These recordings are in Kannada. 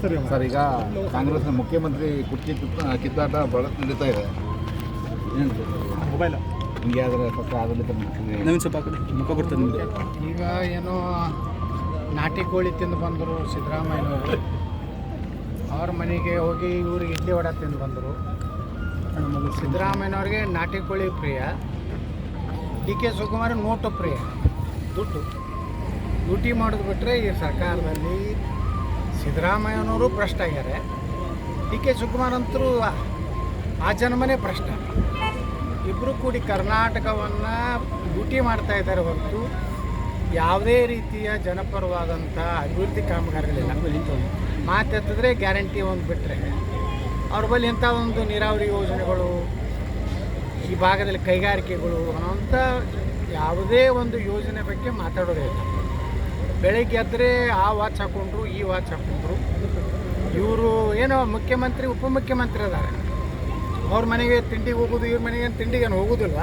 ಸರ್ ಈಗ ಕಾಂಗ್ರೆಸ್ನ ಮುಖ್ಯಮಂತ್ರಿ ಕುರ್ಚಿ ಕಿತ್ತ- ಕಿತ್ತಾಟ ಬಹಳ ನಡೀತಾ ಇದೆ. ಏನು ಮೊಬೈಲ್. ಹಿಂಗೆ ಆದರೆ ಪಕ್ಕ ಸ್ವಲ್ಪ ಮುಖ ಬರ್ತದೆ ನಿಮಗೆ. ಈಗ ಏನೋ ನಾಟಿ ಕೋಳಿ ತಿಂದು ಬಂದರು ಸಿದ್ದರಾಮಯ್ಯನವರು. ಅವ್ರ ಮನೆಗೆ ಹೋಗಿ ಇವರು ಇಡ್ಲಿ ವಡ ತಿಂದು ಬಂದರು. ಸಿದ್ದರಾಮಯ್ಯನವ್ರಿಗೆ ನಾಟಿ ಕೋಳಿ ಪ್ರಿಯ. ಡಿ ಕೆ ಶಿವಕುಮಾರ್ ನೋಟು ಪ್ರಿಯ. ದುಡ್ಡು. ಡ್ಯೂಟಿ ಮಾಡೋದು ಬಿಟ್ಟರೆ ಈ ಸರ್ಕಾರದಲ್ಲಿ ಸಿದ್ದರಾಮಯ್ಯನವರು ಭ್ರಷ್ಟ ಆಗ್ಯಾರೆ. ಡಿ ಕೆ ಶಿವಕುಮಾರ್ ಅಂತರೂ ಆ ಜನ್ಮನೇ ಭ್ರಷ್ಟ. ಇಬ್ಬರು ಕೂಡಿ ಕರ್ನಾಟಕವನ್ನು ಡ್ಯೂಟಿ ಮಾಡ್ತಾ ಇದ್ದಾರೆ ಹೊರತು ಯಾವುದೇ ರೀತಿಯ ಜನಪರವಾದಂಥ ಅಭಿವೃದ್ಧಿ ಕಾಮಗಾರಿಗಳಿಲ್ಲ. ಮಾತೆತ್ತಿದ್ರೆ ಗ್ಯಾರಂಟಿ ಒಂದು ಬಿಟ್ಟರೆ ಅವ್ರ ಬಳಿ ಇಂಥ ಒಂದು ನೀರಾವರಿ ಯೋಜನೆಗಳು, ಈ ಭಾಗದಲ್ಲಿ ಕೈಗಾರಿಕೆಗಳು ಅನ್ನೋಂಥ ಯಾವುದೇ ಒಂದು ಯೋಜನೆ ಬಗ್ಗೆ ಮಾತಾಡೋದೇ ಇಲ್ಲ. ಬೆಳಗ್ಗೆ ಎದ್ರೆ ಆ ವಾಚ್ ಹಾಕೊಂಡ್ರು, ಈ ವಾಚ್ ಹಾಕೊಂಡ್ರು. ಇವರು ಏನೋ ಮುಖ್ಯಮಂತ್ರಿ, ಉಪಮುಖ್ಯಮಂತ್ರಿ ಅದಾರೆ. ಅವ್ರ ಮನೆಗೆ ತಿಂಡಿಗೆ ಹೋಗೋದು, ಇವ್ರ ಮನೆಗೆ ತಿಂಡಿಗೆ ಏನು ಹೋಗೋದಿಲ್ವ?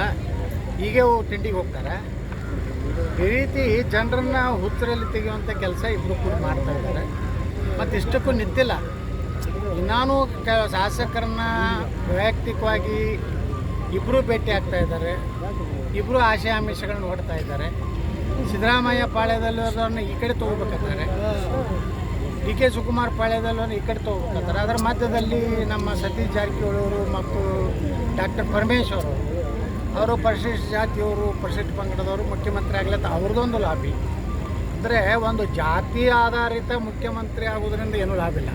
ಹೀಗೆ ತಿಂಡಿಗೆ ಹೋಗ್ತಾರೆ. ಈ ರೀತಿ ಜನರನ್ನ ಹುಚ್ಚರಲ್ಲಿ ತೆಗೆಯುವಂಥ ಕೆಲಸ ಇಬ್ಬರು ಕೂಡ ಮಾಡ್ತಾ ಇದ್ದಾರೆ. ಮತ್ತು ಇಷ್ಟಕ್ಕೂ ನಿಂತಿಲ್ಲ. ನಾನು ಕ ಶಾಸಕರನ್ನ ವೈಯಕ್ತಿಕವಾಗಿ ಇಬ್ಬರು ಭೇಟಿ ಆಗ್ತಾ ಇದ್ದಾರೆ. ಇಬ್ಬರು ಆಶಯ ಆಮಿಷಗಳನ್ನ ನೋಡ್ತಾ ಇದ್ದಾರೆ. ಸಿದ್ದರಾಮಯ್ಯ ಪಾಳ್ಯದಲ್ಲಿರೋದನ್ನ ಈ ಕಡೆ ತೊಗೋಬೇಕಾದ್ರೆ ಡಿ ಕೆ ಶಿವಕುಮಾರ್ ಪಾಳ್ಯದಲ್ಲೂ ಈ ಕಡೆ ತೊಗೋಬೇಕಾದ್ರೆ ಅದರ ಮಧ್ಯದಲ್ಲಿ ನಮ್ಮ ಸತೀಶ್ ಜಾರಕಿಹೊಳಿ ಅವರು ಮತ್ತು ಡಾಕ್ಟರ್ ಪರಮೇಶ್ವರ್ ಅವರು ಅವರು ಪರಿಶಿಷ್ಟ ಜಾತಿಯವರು, ಪರಿಶಿಷ್ಟ ಪಂಗಡದವರು, ಮುಖ್ಯಮಂತ್ರಿ ಆಗ್ಲತ್ತ ಅವ್ರದ್ದೊಂದು ಲಾಭಿ ಅಂದರೆ ಒಂದು ಜಾತಿ ಆಧಾರಿತ ಮುಖ್ಯಮಂತ್ರಿ ಆಗೋದ್ರಿಂದ ಏನೂ ಲಾಭ ಇಲ್ಲ.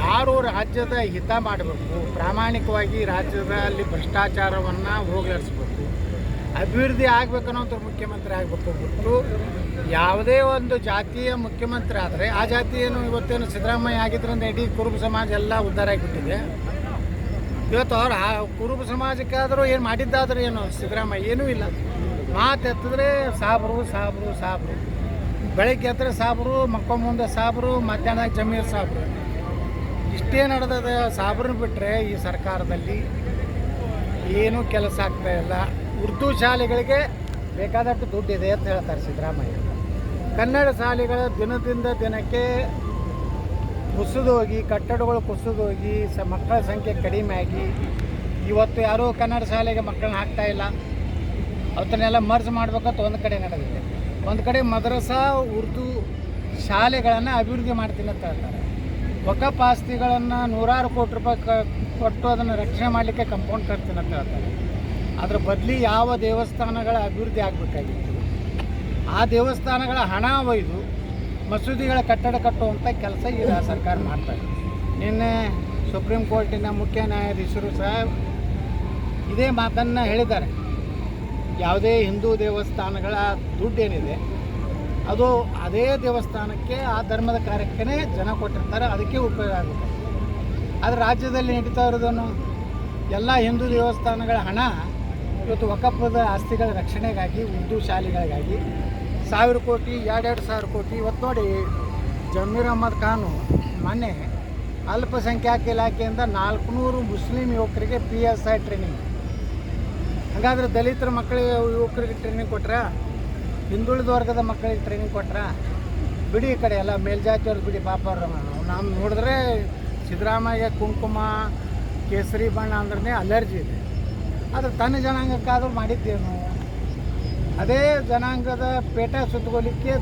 ಯಾರು ರಾಜ್ಯದ ಹಿತ ಮಾಡಬೇಕು, ಪ್ರಾಮಾಣಿಕವಾಗಿ ರಾಜ್ಯದಲ್ಲಿ ಭ್ರಷ್ಟಾಚಾರವನ್ನು ಹೋಗಲಾಡಿಸ್ಬೇಕು. ಅಭಿವೃದ್ಧಿ ಆಗ್ಬೇಕನ್ನೋಂಥ ಮುಖ್ಯಮಂತ್ರಿ ಆಗಬೇಕು ಬಿಟ್ಟು ಯಾವುದೇ ಒಂದು ಜಾತಿಯ ಮುಖ್ಯಮಂತ್ರಿ ಆದರೆ ಆ ಜಾತಿಯನ್ನು ಇವತ್ತೇನು ಸಿದ್ದರಾಮಯ್ಯ ಆಗಿದ್ರಿಂದ ಇಡೀ ಕುರುಬ ಸಮಾಜ ಎಲ್ಲ ಉದ್ಧಾರ ಆಗಿಬಿಟ್ಟಿದೆ. ಇವತ್ತು ಅವ್ರು ಕುರುಬ ಸಮಾಜಕ್ಕಾದರೂ ಏನು ಮಾಡಿದ್ದಾದರೂ ಏನು ಸಿದ್ದರಾಮಯ್ಯ ಏನೂ ಇಲ್ಲ. ಮಾತು ಎತ್ತಿದ್ರೆ ಸಾಬ್ರು ಸಾಬ್ರು ಸಾಬ್ರು. ಬೆಳಗ್ಗೆ ಎತ್ತರೆ ಸಾಬ್ರು ಮಕ್ಕ ಮುಂದೆ ಸಾಬ್ರು, ಮಧ್ಯಾಹ್ನ ಜಮೀರ್ ಸಾಬ್ರು. ಇಷ್ಟೇ ನಡೆದದ ಸಾಬ್ರನ್ನ ಬಿಟ್ಟರೆ ಈ ಸರ್ಕಾರದಲ್ಲಿ ಏನೂ ಕೆಲಸ ಆಗ್ತಾ ಇಲ್ಲ. ಉರ್ದು ಶಾಲೆಗಳಿಗೆ ಬೇಕಾದಷ್ಟು ದುಡ್ಡಿದೆ ಅಂತ ಹೇಳ್ತಾರೆ ಸಿದ್ದರಾಮಯ್ಯ. ಕನ್ನಡ ಶಾಲೆಗಳ ದಿನದಿಂದ ದಿನಕ್ಕೆ ಕುಸಿದೋಗಿ, ಕಟ್ಟಡಗಳು ಕುಸಿದೋಗಿ, ಸ ಮಕ್ಕಳ ಸಂಖ್ಯೆ ಕಡಿಮೆ ಆಗಿ, ಇವತ್ತು ಯಾರೂ ಕನ್ನಡ ಶಾಲೆಗೆ ಮಕ್ಕಳನ್ನ ಹಾಕ್ತಾ ಇಲ್ಲ. ಅವತ್ತನ್ನೆಲ್ಲ ಮರ್ಜ್ ಮಾಡ್ಬೇಕಂತ ಒಂದು ಕಡೆ ನಡೆದಿದೆ. ಒಂದು ಕಡೆ ಮದ್ರಸಾ, ಉರ್ದು ಶಾಲೆಗಳನ್ನು ಅಭಿವೃದ್ಧಿ ಮಾಡ್ತೀನಿ ಅಂತ ಹೇಳ್ತಾರೆ. ಆಸ್ತಿಗಳನ್ನು ನೂರಾರು ಕೋಟಿ ರೂಪಾಯಿ ಕೊಟ್ಟು ಅದನ್ನು ರಕ್ಷಣೆ ಮಾಡಲಿಕ್ಕೆ ಕಂಪೌಂಡ್ ಕಟ್ತೀನಿ ಅಂತ ಹೇಳ್ತಾರೆ. ಅದ್ರ ಬದಲಿ ಯಾವ ದೇವಸ್ಥಾನಗಳ ಅಭಿವೃದ್ಧಿ ಆಗಬೇಕಾಗಿತ್ತು? ಆ ದೇವಸ್ಥಾನಗಳ ಹಣ ಒಯ್ದು ಮಸೂದಿಗಳ ಕಟ್ಟಡ ಕಟ್ಟುವಂಥ ಕೆಲಸ ಈ ಸರ್ಕಾರ ಮಾಡ್ತಾ ಇದೆ. ನಿನ್ನೆ ಸುಪ್ರೀಂ ಕೋರ್ಟಿನ ಮುಖ್ಯ ನ್ಯಾಯಾಧೀಶರು ಸಹ ಇದೇ ಮಾತನ್ನು ಹೇಳಿದ್ದಾರೆ. ಯಾವುದೇ ಹಿಂದೂ ದೇವಸ್ಥಾನಗಳ ದುಡ್ಡೇನಿದೆ, ಅದು ಅದೇ ದೇವಸ್ಥಾನಕ್ಕೆ ಆ ಧರ್ಮದ ಕಾರ್ಯಕ್ಕೇ ಜನ ಕೊಟ್ಟಿರ್ತಾರೆ, ಅದಕ್ಕೆ ಉಪಯೋಗ ಆಗುತ್ತೆ. ಆದರೆ ರಾಜ್ಯದಲ್ಲಿ ನಡೀತಾ ಇರೋದನ್ನು, ಎಲ್ಲ ಹಿಂದೂ ದೇವಸ್ಥಾನಗಳ ಹಣ ಇವತ್ತು ವಕಫದ ಆಸ್ತಿಗಳ ರಕ್ಷಣೆಗಾಗಿ, ಉರ್ದು ಶಾಲೆಗಳಿಗಾಗಿ ಸಾವಿರ ಕೋಟಿ, ಎರಡೆರಡು ಸಾವಿರ ಕೋಟಿ. ಇವತ್ತು ನೋಡಿ, ಜಮೀರ್ ಅಹಮದ್ ಖಾನು ಮೊನ್ನೆ ಅಲ್ಪಸಂಖ್ಯಾತ ಇಲಾಖೆಯಿಂದ ನಾಲ್ಕುನೂರು ಮುಸ್ಲಿಂ ಯುವಕರಿಗೆ ಪಿ ಎಸ್ ಐ ಟ್ರೈನಿಂಗ್ ಹಾಗಾದ್ರೆ ದಲಿತರ ಮಕ್ಕಳಿಗೆ ಯುವಕರಿಗೆ ಟ್ರೈನಿಂಗ್ ಕೊಟ್ರ? ಹಿಂದುಳಿದ ವರ್ಗದ ಮಕ್ಕಳಿಗೆ ಟ್ರೈನಿಂಗ್ ಕೊಟ್ರ? ಬಿಡಿ ಈ ಕಡೆ ಎಲ್ಲ ಮೇಲ್ಜಾತಿಯವ್ರು ಬಿಡಿ ಪಾಪ ಅವ್ರ. ನಾವು ನೋಡಿದ್ರೆ ಸಿದ್ದರಾಮಯ್ಯ ಕುಂಕುಮ, ಕೇಸರಿ ಬಣ್ಣ ಅಂದ್ರೆ ಅಲರ್ಜಿ ಇದೆ. ಆದರೆ ತನ್ನ ಜನಾಂಗಕ್ಕಾದರೂ ಮಾಡಿದ್ದೇನು ಅದೇ ಜನಾಂಗದ ಪೇಟ ಸುತ್ತಗೋಲಿಕ್ಕೆ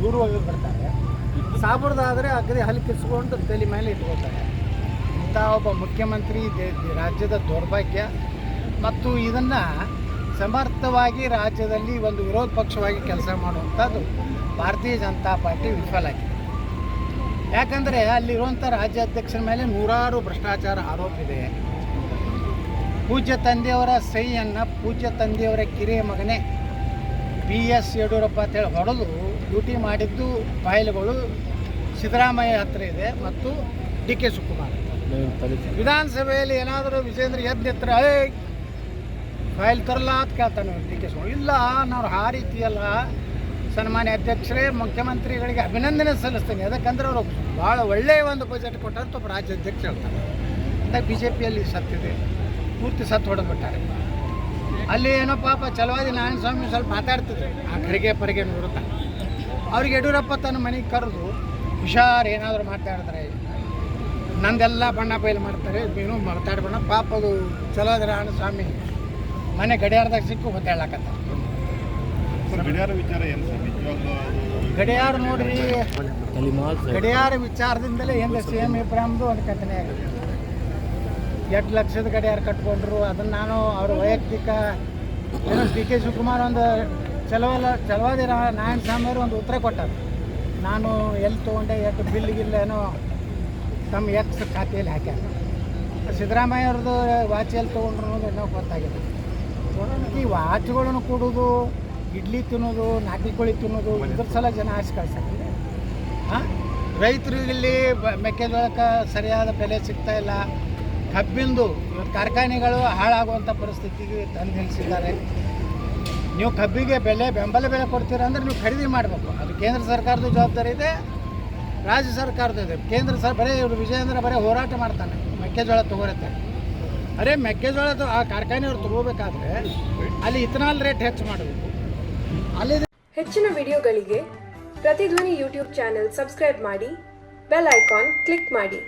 ದೂರ ಹೋಗಿ ಬರ್ತಾರೆ. ಸಾಬ್ರದಾದರೆ ಅಗದಿ ಹಲ್ಕಿಸ್ಕೊಂಡು ತಲೆ ಮೇಲೆ ಇಟ್ಕೋತಾರೆ ಇಂಥ ಒಬ್ಬ ಮುಖ್ಯಮಂತ್ರಿ ರಾಜ್ಯದ ದೌರ್ಭಾಗ್ಯ. ಮತ್ತು ಇದನ್ನು ಸಮರ್ಥವಾಗಿ ರಾಜ್ಯದಲ್ಲಿ ಒಂದು ವಿರೋಧ ಪಕ್ಷವಾಗಿ ಕೆಲಸ ಮಾಡುವಂಥದ್ದು ಭಾರತೀಯ ಜನತಾ ಪಾರ್ಟಿ ವಿಫಲ ಆಗಿದೆ. ಯಾಕಂದರೆ ಅಲ್ಲಿರುವಂಥ ರಾಜ್ಯಾಧ್ಯಕ್ಷರ ಮೇಲೆ ನೂರಾರು ಭ್ರಷ್ಟಾಚಾರ ಆರೋಪ ಇದೆ. ಪೂಜ್ಯ ತಂದೆಯವರ ಸಹಿಯನ್ನು ಪೂಜ್ಯ ತಂದೆಯವರ ಕಿರಿಯ ಮಗನೇ ಬಿ ಎಸ್ ಯಡಿಯೂರಪ್ಪ ಅಂತೇಳಿ ಹೊಡೆದು ಡ್ಯೂಟಿ ಮಾಡಿದ್ದು ಫೈಲ್ಗಳು ಸಿದ್ದರಾಮಯ್ಯ ಹತ್ರ ಇದೆ ಮತ್ತು ಡಿ ಕೆ ಶಿವಕುಮಾರ್. ವಿಧಾನಸಭೆಯಲ್ಲಿ ಏನಾದರೂ ವಿಜೇಂದ್ರ ಎದ್ದು ಏ ಫೈಲ್ ತರಲ್ಲ ಅಂತ ಕೇಳ್ತಾನೆ ಡಿ ಕೆ ಶಿವಕುಮಾರ್. ಇಲ್ಲ ನಾವು ಆ ರೀತಿಯಲ್ಲ ಸನ್ಮಾನ್ಯ ಅಧ್ಯಕ್ಷರೇ, ಮುಖ್ಯಮಂತ್ರಿಗಳಿಗೆ ಅಭಿನಂದನೆ ಸಲ್ಲಿಸ್ತೇನೆ. ಯಾಕಂದ್ರೆ ಅವರು ಭಾಳ ಒಳ್ಳೆಯ ಒಂದು ಬಜೆಟ್ ಕೊಟ್ಟಂತ ಒಬ್ಬ ರಾಜ್ಯಾಧ್ಯಕ್ಷ ಹೇಳ್ತಾರೆ. ಅಂತ ಬಿ ಜೆ ಪಿಯಲ್ಲಿ ಸತ್ತಿದೆ. ಪೂರ್ತಿ ಸತ್ತು ಹೊಡೆದ್ಬಿಟ್ಟಾರೆ. ಅಲ್ಲಿ ಏನೋ ಪಾಪ ಚಲವಾದಿ ನಾರಾಯಣ ಸ್ವಾಮಿ ಸ್ವಲ್ಪ ಮಾತಾಡ್ತಿದ್ರು. ಆ ಕಡೆಗೆ ಪರಿಗೆ ನೋಡುತ್ತ ಅವ್ರಿಗೆ ಯಡಿಯೂರಪ್ಪ ತನ್ನ ಮನೆಗೆ ಕರೆದು ಹುಷಾರ್ ಏನಾದರೂ ಮಾತಾಡಿದ್ರೆ ನಂದೆಲ್ಲ ಬಣ್ಣ ಬಯಲು ಮಾಡ್ತಾರೆ ನೀನು ಮಾತಾಡ್ಬೇಡ. ಪಾಪ ಅದು ಚಲೋದ್ರ ಸ್ವಾಮಿ ಮನೆ ಗಡಿಯಾರದಾಗ ಸಿಕ್ಕು ಏನು ಅದು ಗಡಿಯಾರ ನೋಡ್ರಿ ಗಡಿಯಾರ ವಿಚಾರದಿಂದಲೇ ಏನು ಸಿ ಎಂ ಇಬ್ರಾಹಿಮ್ದು ಒಂದು ಕಥನೆ ಆಗಿದೆ. ಎಂಟು ಲಕ್ಷದ ಕಡೆ ಯಾರು ಕಟ್ಕೊಂಡ್ರು, ಅದನ್ನು ನಾನು ಅವ್ರ ವೈಯಕ್ತಿಕ ಏನೋ ಡಿ ಕೆ ಶಿವಕುಮಾರ್ ಒಂದು ಚಲವಲ್ಲ, ಚಲವಾದಿ ನಾರಾಯಣ ಸ್ವಾಮಿಯವರು ಒಂದು ಉತ್ತರ ಕೊಟ್ಟರು. ನಾನು ಎಲ್ಲಿ ತೊಗೊಂಡೆ, ಎಷ್ಟು ಬಿಲ್ ಗಿಲ್ ಏನೋ ತಮ್ಮ ಎಕ್ಸ್ ಖಾತೆಯಲ್ಲಿ ಹಾಕ್ಯಾರ. ಸಿದ್ದರಾಮಯ್ಯ ಅವ್ರದ್ದು ವಾಚ್ ಎಲ್ಲಿ ತೊಗೊಂಡ್ರು ಅನ್ನೋದು ಇನ್ನೂ ಗೊತ್ತಾಗಿದೆ ಈ ವಾಚ್ಗಳನ್ನು ಕೊಡೋದು, ಇಡ್ಲಿ ತಿನ್ನೋದು, ನಾಟಿ ಕೋಳಿ ತಿನ್ನೋದು, ಇದ್ರ ಸಲ ಜನ ಆಸೆ ಕಳ್ಸಕ್ಕೆ ಹಾಂ ರೈತರು ಇಲ್ಲಿ ಮೆಕ್ಕೆಜೋಳಕ್ಕೆ ಸರಿಯಾದ ಬೆಲೆ ಸಿಗ್ತಾ ಇಲ್ಲ. ಕಬ್ಬಿಂದು ಕಾರ್ಖಾನೆಗಳು ಹಾಳಾಗುವಂಥ ಪರಿಸ್ಥಿತಿಗೆ ತಂದು ನಿಲ್ಲಿಸಿದ್ದಾರೆ. ನೀವು ಕಬ್ಬಿಗೆ ಬೆಲೆ, ಬೆಂಬಲ ಬೆಲೆ ಕೊಡ್ತೀರ ಅಂದ್ರೆ ನೀವು ಖರೀದಿ ಮಾಡಬೇಕು. ಅದು ಕೇಂದ್ರ ಸರ್ಕಾರದ ಜವಾಬ್ದಾರಿ ಇದೆ, ರಾಜ್ಯ ಸರ್ಕಾರದ ಇದೆ. ಕೇಂದ್ರ ಸರ್, ಬರೀ ಇವರು ವಿಜಯೇಂದ್ರ ಬರೀ ಹೋರಾಟ ಮಾಡ್ತಾನೆ, ಮೆಕ್ಕೆಜೋಳ ತೊಗೊಳತ್ತೆ. ಅರೆ ಮೆಕ್ಕೆಜೋಳ ಆ ಕಾರ್ಖಾನೆಯವರು ತಗೋಬೇಕಾದ್ರೆ ಅಲ್ಲಿ ಇಥನಾಲ್ ರೇಟ್ ಹೆಚ್ಚು ಮಾಡಬೇಕು. ಅಲ್ಲಿ ಹೆಚ್ಚಿನ ವಿಡಿಯೋಗಳಿಗೆ ಪ್ರತಿಧ್ವನಿ ಯೂಟ್ಯೂಬ್ ಚಾನೆಲ್ ಸಬ್ಸ್ಕ್ರೈಬ್ ಮಾಡಿ, ಬೆಲ್ ಐಕಾನ್ ಕ್ಲಿಕ್ ಮಾಡಿ.